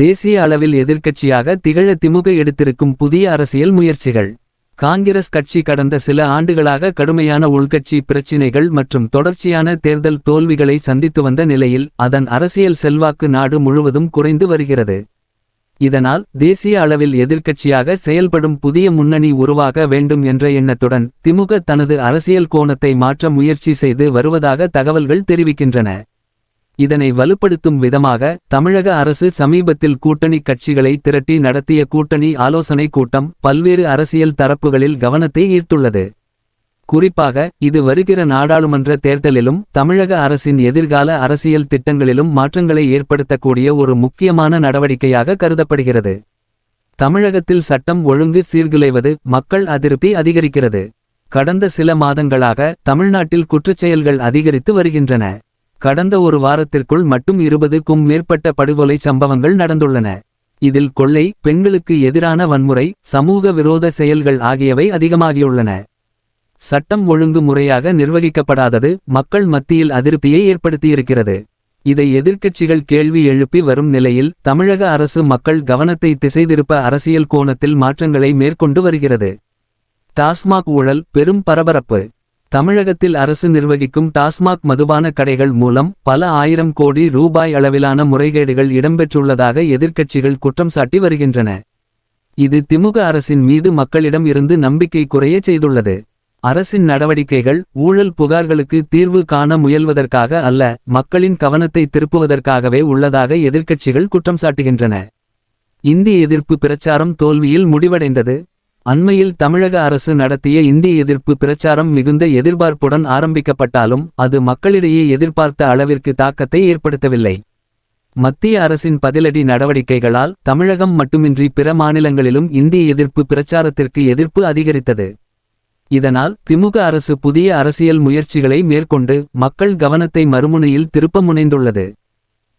தேசிய அளவில் எதிர்க்கட்சியாக திகழ திமுக எடுத்திருக்கும் புதிய அரசியல் முயற்சிகள். காங்கிரஸ் கட்சி கடந்த சில ஆண்டுகளாக கடுமையான உள்கட்சி பிரச்சினைகள் மற்றும் தொடர்ச்சியான தேர்தல் தோல்விகளை சந்தித்து வந்த நிலையில் அதன் அரசியல் செல்வாக்கு நாடு முழுவதும் குறைந்து வருகிறது. இதனால் தேசிய அளவில் எதிர்க்கட்சியாக செயல்படும் புதிய முன்னணி உருவாக வேண்டும் என்ற எண்ணத்துடன் திமுக தனது அரசியல் கோணத்தை மாற்ற முயற்சி செய்து வருவதாக தகவல்கள் தெரிவிக்கின்றன. இதனை வலுப்படுத்தும் விதமாக தமிழக அரசு சமீபத்தில் கூட்டணி கட்சிகளை திரட்டி நடத்திய கூட்டணி ஆலோசனை கூட்டம் பல்வேறு அரசியல் தரப்புகளில் கவனத்தை ஈர்த்துள்ளது. குறிப்பாக இது வருகிற நாடாளுமன்ற தேர்தலிலும் தமிழக அரசின் எதிர்கால அரசியல் திட்டங்களிலும் மாற்றங்களை ஏற்படுத்தக்கூடிய ஒரு முக்கியமான நடவடிக்கையாக கருதப்படுகிறது. தமிழகத்தில் சட்டம் ஒழுங்கு சீர்குலைவது மக்கள் அதிருப்தி அதிகரிக்கிறது. கடந்த சில மாதங்களாக தமிழ்நாட்டில் குற்றச்செயல்கள் அதிகரித்து வருகின்றன. கடந்த ஒரு வாரத்திற்குள் மட்டும் இருபதுக்கும் மேற்பட்ட படுகொலை சம்பவங்கள் நடந்துள்ளன. இதில் கொள்ளை பெண்களுக்கு எதிரான வன்முறை சமூக விரோத செயல்கள் ஆகியவை அதிகமாகியுள்ளன. சட்டம் ஒழுங்கு முறையாக நிர்வகிக்கப்படாதது மக்கள் மத்தியில் அதிருப்தியை ஏற்படுத்தியிருக்கிறது. இதை எதிர்க்கட்சிகள் கேள்வி எழுப்பி வரும் நிலையில் தமிழக அரசு மக்கள் கவனத்தை திசைதிருப்ப அரசியல் கோணத்தில் மாற்றங்களை மேற்கொண்டு வருகிறது. டாஸ்மாக் ஊழல் பெரும் பரபரப்பு. தமிழகத்தில் அரசு நிர்வகிக்கும் டாஸ்மாக் மதுபான கடைகள் மூலம் பல ஆயிரம் கோடி ரூபாய் அளவிலான முறைகேடுகள் இடம்பெற்றுள்ளதாக எதிர்க்கட்சிகள் குற்றம் சாட்டி வருகின்றன. இது திமுக அரசின் மீது மக்களிடம் இருந்து நம்பிக்கை குறைய செய்துள்ளது. அரசின் நடவடிக்கைகள் ஊழல் புகார்களுக்கு தீர்வு காண முயல்வதற்காக அல்ல மக்களின் கவனத்தை திருப்புவதற்காகவே உள்ளதாக எதிர்க்கட்சிகள் குற்றம் சாட்டுகின்றன. இந்தி எதிர்ப்பு பிரச்சாரம் தோல்வியில் முடிவடைந்தது. அண்மையில் தமிழக அரசு நடத்திய இந்திய எதிர்ப்பு பிரச்சாரம் மிகுந்த எதிர்பார்ப்புடன் ஆரம்பிக்கப்பட்டாலும் அது மக்களிடையே எதிர்பார்த்த அளவிற்கு தாக்கத்தை ஏற்படுத்தவில்லை. மத்திய அரசின் பதிலடி நடவடிக்கைகளால் தமிழகம் மட்டுமின்றி பிற மாநிலங்களிலும் இந்திய எதிர்ப்பு பிரச்சாரத்திற்கு எதிர்ப்பு அதிகரித்தது. இதனால் திமுக அரசு புதிய அரசியல் முயற்சிகளை மேற்கொண்டு மக்கள் கவனத்தை மறுமுனையில் திருப்ப முனைந்துள்ளது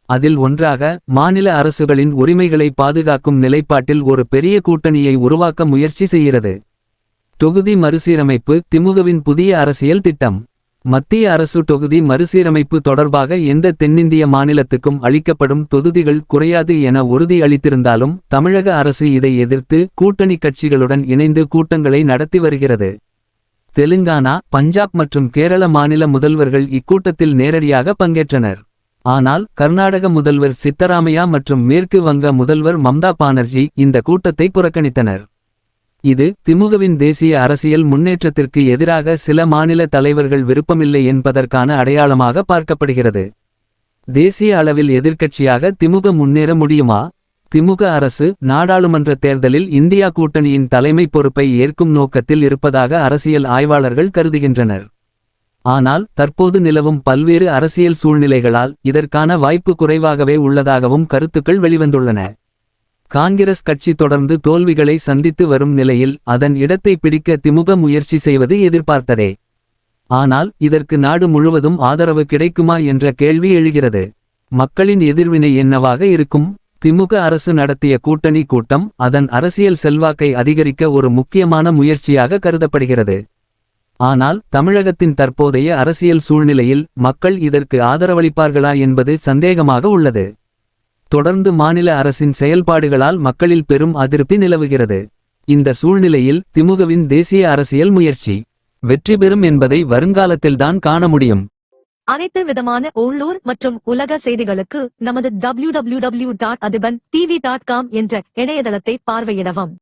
அதில் ஒன்றாக மாநில அரசுகளின் உரிமைகளை பாதுகாக்கும் நிலைப்பாட்டில் ஒரு பெரிய கூட்டணியை உருவாக்க முயற்சி செய்கிறது. தொகுதி மறுசீரமைப்பு திமுகவின் புதிய அரசியல் திட்டம். மத்திய அரசு தொகுதி மறுசீரமைப்பு தொடர்பாக எந்த தென்னிந்திய மாநிலத்துக்கும் அளிக்கப்படும் தொகுதிகள் குறையாது என உறுதி அளித்திருந்தாலும் தமிழக அரசு இதை எதிர்த்து கூட்டணி கட்சிகளுடன் இணைந்து கூட்டங்களை நடத்தி வருகிறது. தெலுங்கானா பஞ்சாப் மற்றும் கேரள மாநில முதல்வர்கள் இக்கூட்டத்தில் நேரடியாக பங்கேற்றனர். ஆனால் கர்நாடக முதல்வர் சித்தராமையா மற்றும் மேற்கு வங்க முதல்வர் மம்தா பானர்ஜி இந்த கூட்டத்தை புறக்கணித்தனர். இது திமுகவின் தேசிய அரசியல் முன்னேற்றத்திற்கு எதிராக சில மாநில தலைவர்கள் விருப்பமில்லை என்பதற்கான அடையாளமாக பார்க்கப்படுகிறது. தேசிய அளவில் எதிர்க்கட்சியாக திமுக முன்னேற முடியுமா? திமுக அரசு நாடாளுமன்ற தேர்தலில் இந்தியா கூட்டணியின் தலைமை பொறுப்பை ஏற்கும் நோக்கத்தில் இருப்பதாக அரசியல் ஆய்வாளர்கள் கருதுகின்றனர். ஆனால் தற்போது நிலவும் பல்வேறு அரசியல் சூழ்நிலைகளால் இதற்கான வாய்ப்பு குறைவாகவே உள்ளதாகவும் கருத்துக்கள் வெளிவந்துள்ளன. காங்கிரஸ் கட்சி தொடர்ந்து தோல்விகளை சந்தித்து வரும் நிலையில் அதன் இடத்தை பிடிக்க திமுக முயற்சி செய்வது எதிர்பார்த்ததே. ஆனால் இதற்கு நாடு முழுவதும் ஆதரவு கிடைக்குமா என்ற கேள்வி எழுகிறது. மக்களின் எதிர்வினை என்னவாக இருக்கும்? திமுக அரசு நடத்திய கூட்டணி கூட்டம் அதன் அரசியல் செல்வாக்கை அதிகரிக்க ஒரு முக்கியமான முயற்சியாக கருதப்படுகிறது. ஆனால் தமிழகத்தின் தற்போதைய அரசியல் சூழ்நிலையில் மக்கள் இதற்கு ஆதரவளிப்பார்களா என்பது சந்தேகமாக உள்ளது. தொடர்ந்து மாநில அரசின் செயல்பாடுகளால் மக்களில் பெரும் அதிருப்தி நிலவுகிறது. இந்த சூழ்நிலையில் திமுகவின் தேசிய அரசியல் முயற்சி வெற்றி பெறும் என்பதை வருங்காலத்தில்தான் காண முடியும். அனைத்து விதமான உள்ளூர் மற்றும் உலக செய்திகளுக்கு நமது W dot Athiban T V dot com என்ற இணையதளத்தை பார்வையிடவும்.